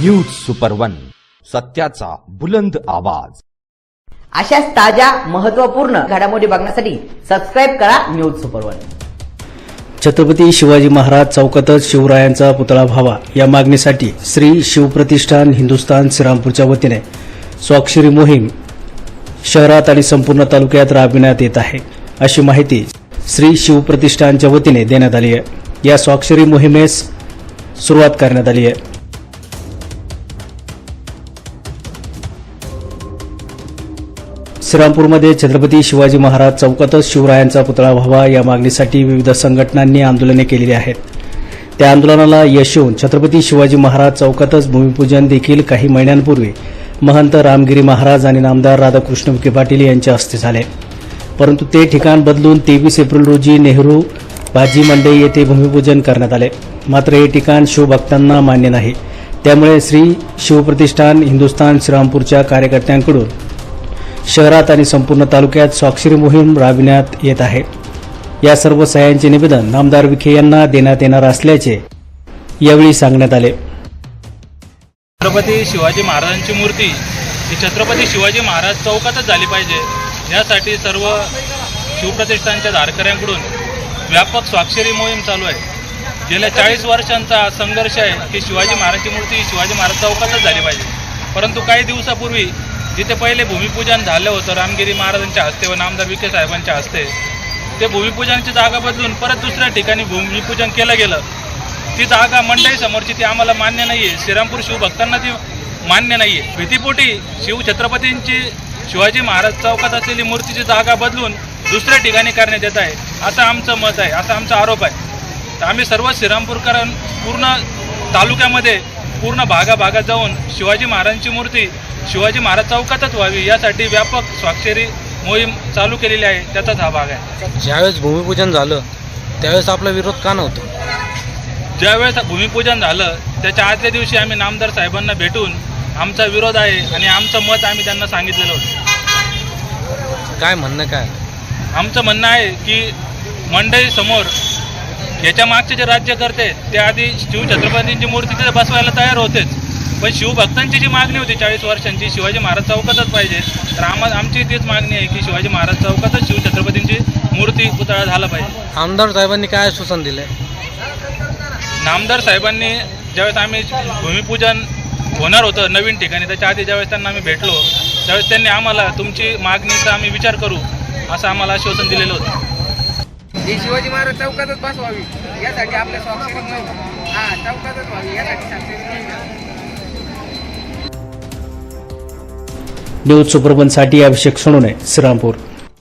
News super one सत्याचा बुलंद आवाज. अशाच ताज्या महत्त्वपूर्ण घडामोडी बघण्यासाठी सबस्क्राईब करा news super one Chhatrapati Shivaji Maharaj चौकातच शिवरायांचा पुतळा व्हावा या मागणीसाठी श्री शिवप्रतिष्ठान हिंदुस्थान श्रीरामपूरच्या वतीने स्वाक्षरी मोहीम शहरात आणि संपूर्ण तालुक्यात राबविण्यात येत आहे. अशी माहिती श्री शिवप्रतिष्ठानच्या वतीने देण्यात आली आहे. या स्वाक्षरी मोहिमेस सुरुवात करण्यात आली आहे. श्रीरामपूरमध्ये छत्रपती शिवाजी महाराज चौकातच शिवरायांचा पुतळा व्हावा या मागणीसाठी विविध संघटनांनी आंदोलने केलेली आहेत. त्या आंदोलनाला यश येऊन छत्रपती शिवाजी महाराज चौकातच भूमिपूजन देखील काही महिन्यांपूर्वी महंत रामगिरी महाराज आणि नामदार राधाकृष्ण विखे पाटील यांच्या हस्ते झाले. परंतु ते ठिकाण बदलून तेवीस एप्रिल रोजी नेहरू भाजी मंडई येथे भूमिपूजन करण्यात आले. मात्र हे ठिकाण शिवभक्तांना मान्य नाही. त्यामुळे श्री शिवप्रतिष्ठान हिंदुस्थान श्रीरामपूरच्या कार्यकर्त्यांकडून शहरात आणि संपूर्ण तालुक्यात स्वाक्षरी मोहीम राबविण्यात येत आहे. या सर्व सह्यांचे निवेदन नामदार विखे यांना देण्यात येणार असल्याचे यावेळी सांगण्यात आले. छत्रपती शिवाजी महाराजांची मूर्ती ही छत्रपती शिवाजी महाराज चौकातच झाली पाहिजे. यासाठी सर्व शिवप्रतिष्ठानच्या धारकऱ्यांकडून व्यापक स्वाक्षरी मोहीम चालू आहे. गेल्या चाळीस वर्षांचा संघर्ष आहे की शिवाजी महाराजची मूर्ती शिवाजी महाराज चौकातच झाली पाहिजे. परंतु काही दिवसापूर्वी जिथे पहिले भूमिपूजन झालं होतं रामगिरी महाराजांच्या हस्ते व नामदार विखे साहेबांच्या हस्ते ते भूमिपूजनाची जागा बदलून परत दुसऱ्या ठिकाणी भूमिपूजन केलं गेलं. ती जागा मंडई समोरची ती आम्हाला मान्य नाही आहे श्रीरामपूर शिवभक्तांना ती मान्य नाहीये. भीतीपोटी शिवछत्रपतींची शिवाजी महाराज चौकात असलेली मूर्तीची जागा बदलून दुसऱ्या ठिकाणी करण्यात येत आहे. असं आमचं मत आहे असा आमचा आरोप आहे. तर आम्ही सर्व श्रीरामपूरकर पूर्ण तालुक्यामध्ये पूर्ण भागाभागात जाऊन शिवाजी महाराजांची मूर्ती शिवाजी महाराज चौकातच व्हावी यासाठी व्यापक स्वाक्षरी मोहीम चालू केलेली आहे त्याचाच हा भाग आहे. ज्यावेळेस भूमिपूजन झालं त्यावेळेस आपला विरोध का नव्हता? ज्यावेळेस भूमिपूजन झालं त्याच्या आदल्या दिवशी आम्ही नामदार साहेबांना भेटून आमचा विरोध आहे आणि आमचं मत आम्ही त्यांना सांगितलेलं होतं. काय म्हणणं काय? आमचं म्हणणं आहे की मंडई समोर याच्या मागचे जे राज्यकर्ते ते आधी शिवछत्रपतींची मूर्ती तिथे बसवायला तयार होतेच. पण शिवभक्तांची जी मागणी होती चाळीस वर्षांची शिवाजी महाराज चौकातच पाहिजे. तर आम्हा आमची तीच मागणी आहे की शिवाजी महाराज चौकातच शिवछत्रपतींची मूर्ती पुतळा झाला पाहिजे. आमदार साहेबांनी काय आश्वासन दिलंय नामदार साहेबांनी ज्यावेळेस आम्ही भूमिपूजन होणार होतं नवीन ठिकाणी त्याच्या आधी ज्यावेळेस त्यांना आम्ही भेटलो त्यावेळेस त्यांनी आम्हाला तुमची मागणीचा आम्ही विचार करू असं आम्हाला आश्वासन दिलेलं होतं. ही शिवाजी महाराज चौकातच बसवावी यासाठी आपल्या स्वाक्षरी हा चौकातच व्हावी यासाठी स्वाक्षरी न्यूज सुपरवनसाठी अभिषेक सोनोने श्रीरामपूर.